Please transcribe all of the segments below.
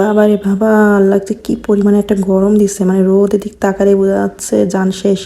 বাবা রে বাবা লাগছে কি পরিমাণে একটা গরম দিচ্ছে মানে রোদের দিক তাকালে বোঝা যাচ্ছে যান শেষ।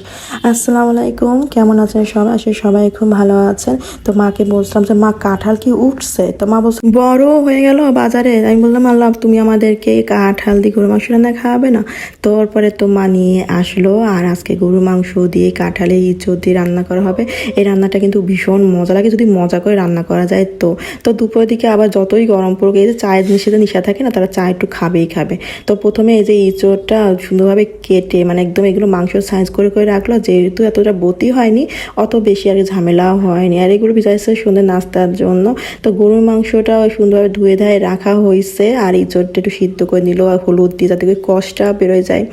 আসসালামু আলাইকুম, কেমন আছেন সবাই? আসলে সবাই খুব ভালো আছেন। তো মাকে বলছিলাম যে, মা, কাঁঠাল কি উঠছে? তো মা বলছে, বড় হয়ে গেল বাজারে। আমি বললাম, আল্লাহ, তুমি আমাদেরকে কাঁঠাল দিয়ে গরু মাংস রান্না খাওয়াবে না? তারপরে তো মা নিয়ে আসলো, আর আজকে গরু মাংস দিয়ে কাঁঠালে ইঁচড় দিয়ে রান্না করা হবে। এই রান্নাটা কিন্তু ভীষণ মজা লাগে, যদি মজা করে রান্না করা যায় তো। তো দুপুরের দিকে আবার যতই গরম পড়ুক, এই যে চায়ের জিনিসের নিশা থাকে না, তারা চা একটু খাবেই খাবে। তো প্রথমে এই যে ইঁচড়টা সুন্দরভাবে কেটে মানে একদম এগুলো মাংস সাইজ করে করে রাখল, যেহেতু এতটা বতি হয়নি, অত বেশি আর ঝামেলাও হয়নি। আর এগুলো ভিজাইছে সুন্দর নাস্তার জন্য। তো গরুর মাংসটা সুন্দরভাবে ধুয়ে ধায়ে রাখা হয়েছে আর ইঁচড়টা একটু সিদ্ধ করে নিল, আর হলুদ দিয়ে যাতে করে বেরোয় যায়।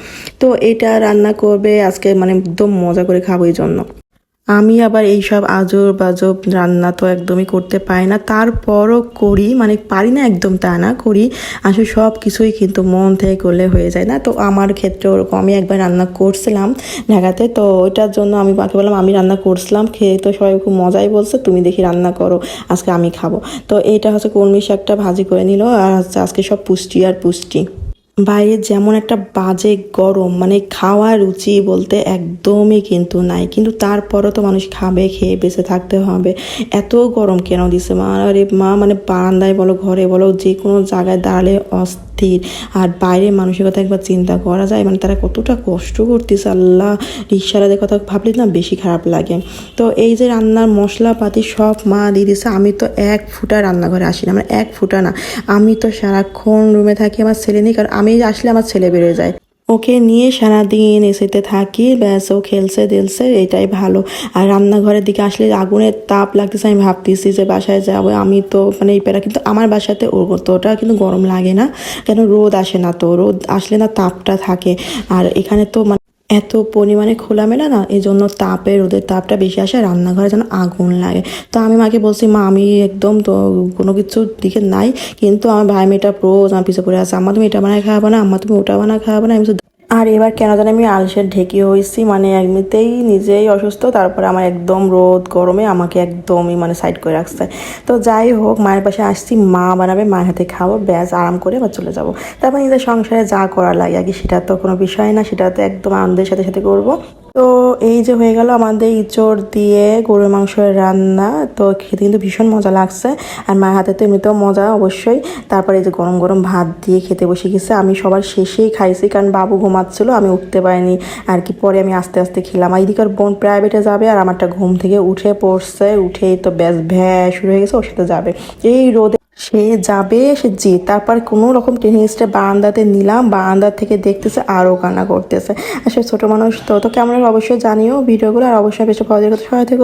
তো এটা রান্না করবে, আজকে মানে একদম মজা করে খাব এই জন্য। আমি আবার এইসব আজব বাজব রান্না তো একদমই করতে পারি না। তারপরও করি মানে পারি না একদম তা না, করি। আসলে সব কিছুই কিন্তু মন থেকে করলে হয়ে যায় না। তো আমার ক্ষেত্রে ওরকম, আমি একবার রান্না করছিলাম ঢাকাতে, তো ওইটার জন্য আমি মাকে বললাম, আমি রান্না করছিলাম, খেয়ে তো সবাই খুব মজাই বলছে, তুমি দেখি রান্না করো, আজকে আমি খাব। তো এটা হচ্ছে কলমি শাকটা ভাজি করে নিল, আর আজকে সব পুষ্টি আর পুষ্টি। বাইরে যেমন একটা বাজে গরম মানে খাওয়ার রুচি বলতে একদমই কিন্তু নাই। কিন্তু তারপরও তো মানুষ খাবে, খেয়ে বেঁচে থাকতে হবে। এত গরম কেন দিছে মা? আরে মা মানে বারান্দায় বলো, ঘরে বলো, যে কোনো জায়গায় দাঁড়ালে অস্থির আর বাইরে মানুষের কথা একবার চিন্তা করা যায় মানে তারা কতটা কষ্ট করতেছে আল্লাহ। রিক্সারাদের কথা ভাবলে না বেশি খারাপ লাগে। তো এই যে রান্নার মশলাপাতি সব মা দিয়ে আমি তো এক ফুটা রান্নাঘরে আসি না মানে এক ফুটা না। আমি তো সারাক্ষণ রুমে থাকি আমার ছেলে নেই, কারণ আমি আসলে আমার ছেলে বেড়ে যায়। ওকে নিয়ে সারাদিন এসেতে থাকি, ব্যাস ও খেলছে, দেলছে, এটাই ভালো। আর রান্নাঘরের দিকে আসলে আগুনের তাপ লাগতেছে, আমি ভাবতেছি যে বাসায় যাব। আমি তো মানে এই প্যারা, কিন্তু আমার বাসাতে ওর তোটা কিন্তু গরম লাগে না। কেন রোদ আসে না তো, রোদ আসলে না তাপটা থাকে। আর এখানে তো মানে এত পরিমাণে খোলামেলা না এই জন্য তাপে, রোদের তাপটা বেশি আসে, রান্নাঘরে যেন আগুন লাগে। তো আমি মাকে বলছি, মা, আমি একদম তো কোনো কিছুর দিকে নাই, কিন্তু আমার ভাই মেয়েটা প্রোজ আমার পিছিয়ে পড়ে আছে। আমার তুমি এটা বানায় খাওয়াবো না? আমার তুমি ওটা বানায় খাওয়াবো না? আমি আর এবার কেন জানি আমি আলসের ঢেকে হয়েছি মানে এমনিতেই নিজেই অসুস্থ, তারপরে আমার একদম রোদ গরমে আমাকে একদমই মানে সাইড করে রাখছে। তো যাই হোক, মায়ের পাশে আসছি, মা বানাবে, মায়ের হাতে খাব, ব্যাস, আরাম করে আবার চলে যাব। তারপর নিজের সংসারে যা করা লাগে আর কি, সেটা তো কোনো বিষয় না, সেটা তো একদম আনন্দের সাথে সাথে করব। তো এই যে হয়ে গেল আমাদের ইঁচড় দিয়ে গরুর মাংসের রান্না। তো খেতে কিন্তু ভীষণ মজা লাগছে। আর মায়ের হাতে তো এমনিতেও মজা অবশ্যই। তারপরে এই যে গরম গরম ভাত দিয়ে খেতে বসে গেছে। আমি সবার শেষেই খাইছি কারণ বাবু ঘুমাচ্ছিল, আমি উঠতে পারিনি। আর কি পরে আমি আস্তে আস্তে খেলাম। আর বোন প্রাইভেটে যাবে আর আমারটা ঘুম থেকে উঠে পড়ছে। উঠেই তো ব্যাস, ভ্যা, শুরু হয়ে গেছে, ওর সাথে যাবে। এই রোদে সে যাবে, সে যে তারপর কোনো রকম ট্রেনিং স্টে বারান্দাতে নিলাম বারান্দা থেকে দেখতেছে আরও কান্না করতেছে। আর সে ছোটো মানুষ, তো তো কেমন অবশ্যই জানিও ভিডিওগুলো, আর অবশ্যই বেশি ভালো সহায় থেকে